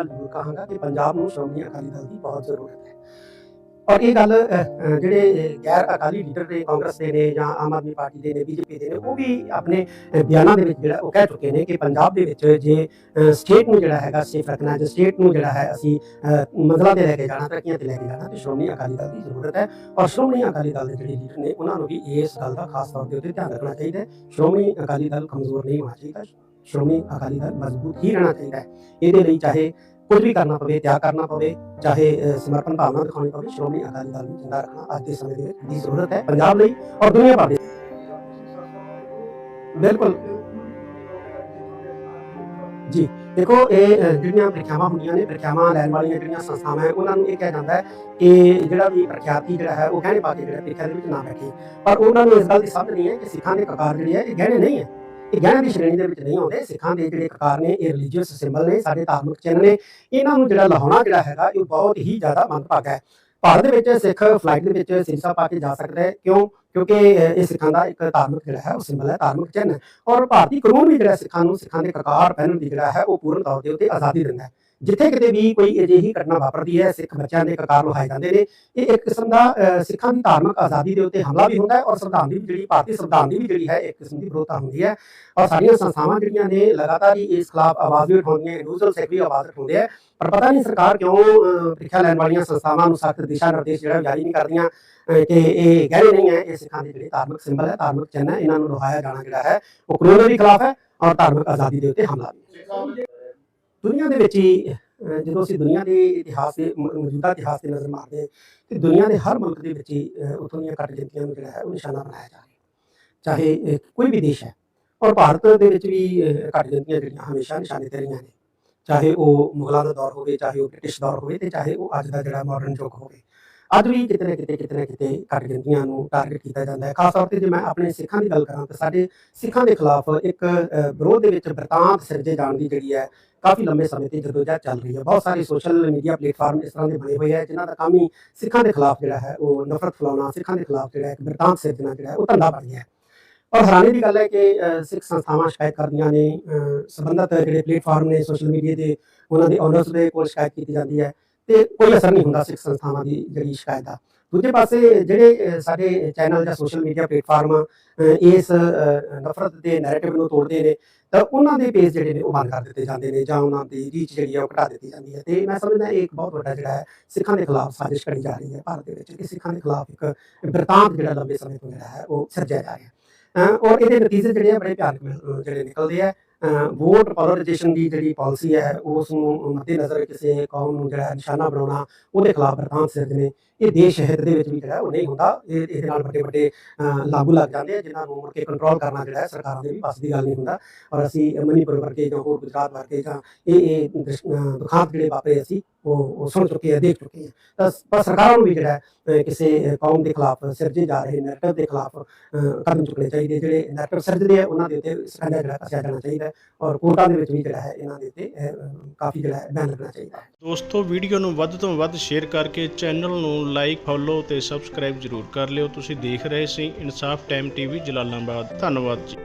ਗੱਲ ਜ਼ਰੂਰ ਕਹਾਂਗਾ ਕਿ ਪੰਜਾਬ ਨੂੰ ਸ਼੍ਰੋਮਣੀ ਅਕਾਲੀ ਦਲ ਦੀ ਬਹੁਤ ਜ਼ਰੂਰਤ ਹੈ। ਔਰ ਇਹ ਗੱਲ ਜਿਹੜੇ ਗੈਰ ਅਕਾਲੀ ਲੀਡਰ ਨੇ ਕਾਂਗਰਸ ਦੇ ਨੇ ਜਾਂ ਆਮ ਆਦਮੀ ਪਾਰਟੀ ਦੇ ਨੇ ਬੀਜੇਪੀ ਦੇ ਨੇ ਉਹ ਵੀ ਆਪਣੇ ਬਿਆਨਾਂ ਦੇ ਵਿੱਚ ਜਿਹੜਾ ਉਹ ਕਹਿ ਚੁੱਕੇ ਨੇ ਕਿ ਪੰਜਾਬ ਦੇ ਵਿੱਚ ਜੇ ਸਟੇਟ ਨੂੰ ਜਿਹੜਾ ਹੈਗਾ ਸੇਫ ਰੱਖਣਾ ਜੇ ਸਟੇਟ ਨੂੰ ਜਿਹੜਾ ਹੈ ਅਸੀਂ ਅ, ਮੰਜ਼ਲਾਂ ਤੇ ਲੈ ਕੇ ਜਾਣਾ ਤਰੱਕੀਆਂ ਤੇ ਲੈ ਕੇ ਜਾਣਾ ਤੇ ਸ਼੍ਰੋਮਣੀ ਅਕਾਲੀ ਦਲ ਦੀ ਜ਼ਰੂਰਤ ਹੈ। ਔਰ ਸ਼੍ਰੋਮਣੀ ਅਕਾਲੀ ਦਲ ਦੇ ਜਿਹੜੇ ਲੀਡਰ ਨੇ ਉਹਨਾਂ ਨੂੰ ਵੀ ਇਸ ਗੱਲ ਦਾ ਖਾਸ ਤੌਰ ਤੇ ਧਿਆਨ ਰੱਖਣਾ ਚਾਹੀਦਾ ਹੈ। ਸ਼੍ਰੋਮਣੀ ਅਕਾਲੀ ਦਲ ਕਮਜ਼ੋਰ ਨਹੀਂ ਹੋਣਾ ਚਾਹੀਦਾ। ਸ਼੍ਰੋਮਣੀ ਅਕਾਲੀ ਦਲ ਮਜ਼ਬੂਤ ਹੀ ਰਹਿਣਾ ਚਾਹੀਦਾ ਹੈ। ਇਹਦੇ ਲਈ ਚਾਹੇ ਕੁਝ ਵੀ ਕਰਨਾ ਪਵੇ, ਤਿਆਗ ਕਰਨਾ ਪਵੇ, ਚਾਹੇ ਸਮਰਪਣ ਭਾਵਨਾ ਦਿਖਾਉਣੀ ਪਵੇ, ਸ਼੍ਰੋਮਣੀ ਅਕਾਲੀ ਦਲ ਨੂੰ ਜਿੰਦਾ ਰੱਖਣਾ ਅੱਜ ਦੇ ਸਮੇਂ ਦੇ ਵਿੱਚ ਦੀ ਜ਼ਰੂਰਤ ਹੈ ਪੰਜਾਬ ਲਈ ਔਰ ਦੁਨੀਆ ਭਰ ਦੇ ਬਿਲਕੁਲ। ਜੀ, ਦੇਖੋ, ਇਹ ਜਿਹੜੀਆਂ ਪ੍ਰੀਖਿਆਵਾਂ ਹੁੰਦੀਆਂ ਨੇ, ਪ੍ਰੀਖਿਆਵਾਂ ਲੈਣ ਵਾਲੀਆਂ ਜਿਹੜੀਆਂ ਸੰਸਥਾਵਾਂ ਹੈ, ਉਹਨਾਂ ਨੂੰ ਇਹ ਕਿਹਾ ਜਾਂਦਾ ਹੈ ਕਿ ਜਿਹੜਾ ਵੀ ਪ੍ਰਖਿਆਤੀ ਜਿਹੜਾ ਹੈ, ਉਹ ਗਹਿਣੇ ਪਾ ਕੇ ਜਿਹੜਾ ਪ੍ਰੀਖਿਆ ਦੇ ਵਿੱਚ ਨਾ ਬੈਠੇ। ਪਰ ਉਹਨਾਂ ਨੂੰ ਇਸ ਗੱਲ ਦੀ ਸਮਝ ਨਹੀਂ ਹੈ ਕਿ ਸਿੱਖਾਂ ਦੇ ਕਕਾਰ ਜਿਹੜੀ ਹੈ, ਇਹ ਗਹਿਣੇ ਨਹੀਂ ਹੈ। ਇਹ ਗਹਿਣੇ ਦੀ ਸ਼੍ਰੇਣੀ ਦੇ ਵਿੱਚ ਨਹੀਂ ਆਉਂਦੇ, ਸਿੱਖਾਂ ਦੇ ਜਿਹੜੇ ਕਕਾਰ ਨੇ, ਇਹ ਰਿਲੀਜੀਅਸ ਸਿੰਬਲ ਨੇ, ਸਾਡੇ ਧਾਰਮਿਕ ਚਿੰਨ੍ਹ ਨੇ, ਇਹਨਾਂ ਨੂੰ ਜਿਹੜਾ ਲਾਉਣਾ ਜਿਹੜਾ ਹੈਗਾ, ਇਹ ਬਹੁਤ ਹੀ ਜ਼ਿਆਦਾ ਮੰਦਭਾਗਾ ਹੈ। ਭਾਰਤ ਦੇ ਵਿੱਚ ਸਿੱਖ ਫਲਾਈਟ ਦੇ ਵਿੱਚ ਸਿਰਸਾ ਪਾ ਕੇ ਜਾ ਸਕਦਾ ਹੈ। ਕਿਉਂ? ਕਿਉਂਕਿ ਇਹ ਸਿੱਖਾਂ ਦਾ ਇੱਕ ਧਾਰਮਿਕ ਜਿਹੜਾ ਹੈ, ਉਹ ਸਿੰਬਲ ਹੈ, ਧਾਰਮਿਕ ਚਿੰਨ੍ਹ ਹੈ। ਔਰ ਭਾਰਤੀ ਕਾਨੂੰਨ ਵੀ ਜਿਹੜਾ ਸਿੱਖਾਂ ਨੂੰ ਸਿੱਖਾਂ ਦੇ ਕਕਾਰ ਪਹਿਨਣ ਦੀ ਜਿਹੜਾ ਹੈ, ਉਹ ਪੂਰਨ ਤੌਰ ਤੇ ਉੱਤੇ ਆਜ਼ਾਦੀ ਦਿੰਦਾ ਹੈ। ਜਿੱਥੇ ਕਿਤੇ ਵੀ ਕੋਈ ਅਜਿਹੀ ਘਟਨਾ ਵਾਪਰਦੀ ਹੈ, ਸਿੱਖ ਬੱਚਿਆਂ ਦੇ ਕਕਾਰ ਲੁਹਾਏ ਜਾਂਦੇ ਨੇ, ਇਹ ਇੱਕ ਕਿਸਮ ਦਾ ਸਿੱਖਾਂ ਦੀ ਧਾਰਮਿਕ ਆਜ਼ਾਦੀ ਦੇ ਉੱਤੇ ਹਮਲਾ ਵੀ ਹੁੰਦਾ ਹੈ ਔਰ ਸੰਵਿਧਾਨ ਦੀ ਜਿਹੜੀ, ਭਾਰਤੀ ਸੰਵਿਧਾਨ ਦੀ ਵੀ ਜਿਹੜੀ ਹੈ, ਇੱਕ ਕਿਸਮ ਦੀ ਵਿਰੋਧਤਾ ਹੁੰਦੀ ਹੈ। ਔਰ ਸਾਡੀਆਂ ਸੰਸਥਾਵਾਂ ਜਿਹੜੀਆਂ ਨੇ, ਲਗਾਤਾਰ ਹੀ ਇਸ ਖਿਲਾਫ ਆਵਾਜ਼ ਵੀ ਉਠਾਉਂਦੀਆਂ ਇੰਡੀਵਿਜੂਅਲ ਸਿੱਖ ਵੀ ਆਵਾਜ਼ ਉਠਾਉਂਦੇ ਆ। ਪਰ ਪਤਾ ਨਹੀਂ ਸਰਕਾਰ ਕਿਉਂ ਪ੍ਰੀਖਿਆ ਲੈਣ ਵਾਲੀਆਂ ਸੰਸਥਾਵਾਂ ਨੂੰ ਸਖਤ ਦਿਸ਼ਾ ਨਿਰਦੇਸ਼ ਜਿਹੜਾ ਜਾਰੀ ਨਹੀਂ ਕਰਦੀਆਂ ਕਿ ਇਹ ਗਹਿਰੇ ਨਹੀਂ ਹੈ, ਇਹ ਸਿੱਖਾਂ ਦੇ ਜਿਹੜੇ ਧਾਰਮਿਕ ਸਿੰਬਲ ਹੈ, ਧਾਰਮਿਕ ਚਿੰਨ੍ਹ ਹੈ, ਇਹਨਾਂ ਨੂੰ ਲੁਹਾਇਆ ਜਾਣਾ ਜਿਹੜਾ ਹੈ, ਉਹ ਕਾਨੂੰਨ ਦੇ ਖਿਲਾਫ ਹੈ ਔਰ ਧਾਰਮਿਕ ਆਜ਼ਾਦੀ ਦੇ ਉੱਤੇ ਹਮਲਾ ਵੀ ਦੁਨੀਆ ਦੇ ਵਿੱਚ ਹੀ ਜਦੋਂ ਅਸੀਂ ਦੁਨੀਆ ਦੇ ਇਤਿਹਾਸ ਦੇ ਮੌਜੂਦਾ ਇਤਿਹਾਸ ਤੇ ਨਜ਼ਰ ਮਾਰਦੇ ਹਾਂ ਤੇ ਦੁਨੀਆ ਦੇ ਹਰ ਮੁਲਕ ਦੇ ਵਿੱਚ ਹੀ ਉੱਥੋਂ ਦੀਆਂ ਘੱਟ ਗਿਣਤੀਆਂ ਨੂੰ ਜਿਹੜਾ ਹੈ ਉਹ ਨਿਸ਼ਾਨਾ ਬਣਾਇਆ ਜਾ ਰਿਹਾ ਚਾਹੇ ਕੋਈ ਵੀ ਦੇਸ਼ ਹੈ ਔਰ ਭਾਰਤ ਦੇ ਵਿੱਚ ਵੀ ਅਹ, ਘੱਟ ਗਿਣਤੀਆਂ ਜਿਹੜੀਆਂ ਹਮੇਸ਼ਾ ਨਿਸ਼ਾਨੇ ਤੇ ਰਹੀਆਂ ਨੇ। ਚਾਹੇ ਉਹ ਮੁਗਲਾਂ ਦਾ ਦੌਰ ਹੋਵੇ ਚਾਹੇ ਉਹ ਬ੍ਰਿਟਿਸ਼ ਦੌਰ ਹੋਵੇ ਤੇ ਚਾਹੇ ਉਹ ਅੱਜ ਦਾ ਜਿਹੜਾ ਮਾਡਰਨ ਯੁੱਗ ਹੋਵੇ। ਅੱਜ ਵੀ ਕਿਤੇ ਨਾ ਕਿਤੇ ਕਿਤੇ ਨਾ ਕਿਤੇ ਘੱਟ ਗਿਣਤੀਆਂ ਨੂੰ ਟਾਰਗੇਟ ਕੀਤਾ ਜਾਂਦਾ ਹੈ। ਖਾਸ ਤੌਰ ਤੇ ਜੇ ਮੈਂ ਆਪਣੇ ਸਿੱਖਾਂ ਦੀ ਗੱਲ ਕਰਾਂ ਤਾਂ ਸਾਡੇ ਸਿੱਖਾਂ ਦੇ ਖਿਲਾਫ ਇੱਕ ਵਿਰੋਧ ਦੇ ਵਿੱਚ ਬ੍ਰਿਤਾਂਤ ਸਿਰਜੇ ਜਾਣ ਦੀ ਜਿਹੜੀ ਹੈ ਕਾਫੀ ਲੰਬੇ ਸਮੇਂ ਤੋਂ ਜਦੋਜਹਿਦ ਚੱਲ ਰਹੀ ਹੈ। ਬਹੁਤ ਸਾਰੇ ਸੋਸ਼ਲ ਮੀਡੀਆ ਪਲੇਟਫਾਰਮ ਇਸ ਤਰ੍ਹਾਂ ਦੇ ਬਣੇ ਹੋਏ ਹੈ ਜਿਨ੍ਹਾਂ ਦਾ ਕੰਮ ਹੀ ਸਿੱਖਾਂ ਦੇ ਖਿਲਾਫ ਜਿਹੜਾ ਹੈ ਉਹ ਨਫ਼ਰਤ ਫੈਲਾਉਣਾ ਸਿੱਖਾਂ ਦੇ ਖਿਲਾਫ ਜਿਹੜਾ ਇੱਕ ਬ੍ਰਿਤਾਂਤ ਸਿਰਜਣਾ ਜਿਹੜਾ ਉਹ ਧੰਦਾ ਬਣ ਗਿਆ ਹੈ। ਔਰ ਹੈਰਾਨੀ ਦੀ ਗੱਲ ਹੈ ਕਿ ਸਿੱਖ ਸੰਸਥਾਵਾਂ ਸ਼ਿਕਾਇਤ ਕਰਦੀਆਂ ਨੇ ਅਹ, ਜਿਹੜੇ ਪਲੇਟਫਾਰਮ ਨੇ ਸੋਸ਼ਲ ਮੀਡੀਆ ਦੇ ਉਹਨਾਂ ਦੇ ਓਨਰਸ ਦੇ ਕੋਲ ਸ਼ਿਕਾਇਤ ਕੀਤੀ ਜਾਂਦੀ ਹੈ। ਤੇ ਕੋਈ ਅਸਰ ਨਹੀਂ ਹੁੰਦਾ ਸਿੱਖ ਸੰਸਥਾਵਾਂ ਦੀ ਜਿਹੜੀ ਸ਼ਿਕਾਇਤ ਦਾ ਦੂਜੇ ਪਾਸੇ ਜਿਹੜੇ ਸਾਡੇ ਚੈਨਲ ਜਾਂ ਸੋਸ਼ਲ ਮੀਡੀਆ ਪਲੇਟਫਾਰਮ ਅਹ, ਇਸ ਨਫ਼ਰਤ ਦੇ ਨੈਰੇਟਿਵ ਨੂੰ ਤੋੜਦੇ ਨੇ ਤਾਂ ਉਹਨਾਂ ਦੇ ਪੇਜ ਜਿਹੜੇ ਨੇ ਉਹ ਬੰਦ ਕਰ ਦਿੱਤੇ ਜਾਂਦੇ ਨੇ ਜਾਂ ਉਹਨਾਂ ਦੀ ਰੀਚ ਜਿਹੜੀ ਆ ਉਹ ਘਟਾ ਦਿੱਤੀ ਜਾਂਦੀ ਹੈ। ਤੇ ਮੈਂ ਸਮਝਦਾ ਇਹ ਇੱਕ ਬਹੁਤ ਵੱਡਾ ਜਿਹੜਾ ਹੈ ਸਿੱਖਾਂ ਦੇ ਖਿਲਾਫ ਸਾਜ਼ਿਸ਼ ਕਰੀ ਜਾ ਰਹੀ ਹੈ ਭਾਰਤ ਦੇ ਵਿੱਚ। ਕਿ ਸਿੱਖਾਂ ਦੇ ਖਿਲਾਫ ਇੱਕ ਬਿਰਤਾਂਤ ਜਿਹੜਾ ਲੰਬੇ ਸਮੇਂ ਤੋਂ ਜਿਹੜਾ ਹੈ ਉਹ ਸਿਰਜਿਆ ਜਾ ਰਿਹਾ ਹੈ। ਔਰ ਇਹਦੇ ਨਤੀਜੇ ਜਿਹੜੇ ਆ ਬੜੇ ਭਿਆਨਕ ਜਿਹੜੇ ਨਿਕਲਦੇ ਆ। ਵੋਟ ਪੋਲਰਾਈਜੇਸ਼ਨ ਦੀ ਜਿਹੜੀ ਪਾਲਿਸੀ ਹੈ ਉਸ ਨੂੰ ਮੱਦੇਨਜ਼ਰ ਕਿਸੇ ਕੌਮ ਨੂੰ ਜਿਹੜਾ ਨਿਸ਼ਾਨਾ ਬਣਾਉਣਾ, ਉਹਦੇ ਖਿਲਾਫ ਬ੍ਰਿਤਾਂਤ ਸਿਰਜਣੇ ਇਹ ਦੇਸ਼ ਹਿੱਤ ਦੇ ਵਿੱਚ ਵੀ ਜਿਹੜਾ, ਉਹ ਨਹੀਂ ਹੁੰਦਾ। ਇਹ, ਇਹਦੇ ਨਾਲ ਵੱਡੇ ਵੱਡੇ ਲਾਗੂ ਲੱਗ ਜਾਂਦੇ ਆ, ਜਿਨ੍ਹਾਂ ਨੂੰ ਮੁੜ ਕੇ ਕੰਟਰੋਲ ਕਰਨਾ ਜਿਹੜਾ ਸਰਕਾਰਾਂ ਦੇ ਵੀ ਬਸ ਦੀ ਗੱਲ ਨਹੀਂ ਹੁੰਦਾ। ਔਰ ਅਸੀਂ ਮਨੀਪੁਰ ਵਰਗੇ ਜਾਂ ਹੋਰ ਗੁਜਰਾਤ ਵਰਗੇ ਜਾਂ ਇਹ ਇਹ ਦੁਖਾਂਤ ਜਿਹੜੇ ਵਾਪਰੇ ਅਸੀਂ, ਉਹ ਸੁਣ ਚੁੱਕੇ ਆ, ਦੇਖ ਚੁੱਕੇ ਆ। ਤਾਂ ਪਰ ਸਰਕਾਰਾਂ ਨੂੰ ਵੀ ਜਿਹੜਾ ਕਿਸੇ ਕੌਮ ਦੇ ਖਿਲਾਫ ਸਿਰਜੇ ਜਾ ਰਹੇ ਨੈਰੇਟਿਵ ਦੇ ਖਿਲਾਫ ਕਦਮ ਚੁੱਕਣੇ ਚਾਹੀਦੇ। ਜਿਹੜੇ ਨੈਰੇਟਿਵ ਸਿਰਜਦੇ ਆ, ਉਹਨਾਂ ਦੇ ਉੱਤੇ ਸਕੰਜਾ ਜਿਹੜਾ ਕੱਸਿਆ ਜਾਣਾ ਚਾਹੀਦਾ ਹੈ ਔਰ ਕੋਰਟਾਂ ਦੇ ਵਿੱਚ ਵੀ ਜਿਹੜਾ ਹੈ, ਇਹਨਾਂ ਦੇ ਉੱਤੇ ਕਾਫੀ ਜਿਹੜਾ ਹੈ ਬੈਨ ਲੱਗਣਾ ਚਾਹੀਦਾ ਹੈ। ਦੋਸਤੋ, ਵੀਡੀਓ ਨੂੰ ਵੱਧ ਤੋਂ ਵੱਧ ਸ਼ੇਅਰ ਕਰਕੇ ਚੈਨਲ ਨੂੰ ਲਾਈਕ ਫੋਲੋ ਤੇ ਸਬਸਕ੍ਰਾਈਬ ਜ਼ਰੂਰ ਕਰ ਲਿਓ। ਤੁਸੀਂ ਦੇਖ ਰਹੇ ਸੀ ਇਨਸਾਫ ਟਾਈਮ ਟੀਵੀ ਜਲਾਲਾਬਾਦ। ਧੰਨਵਾਦ ਜੀ।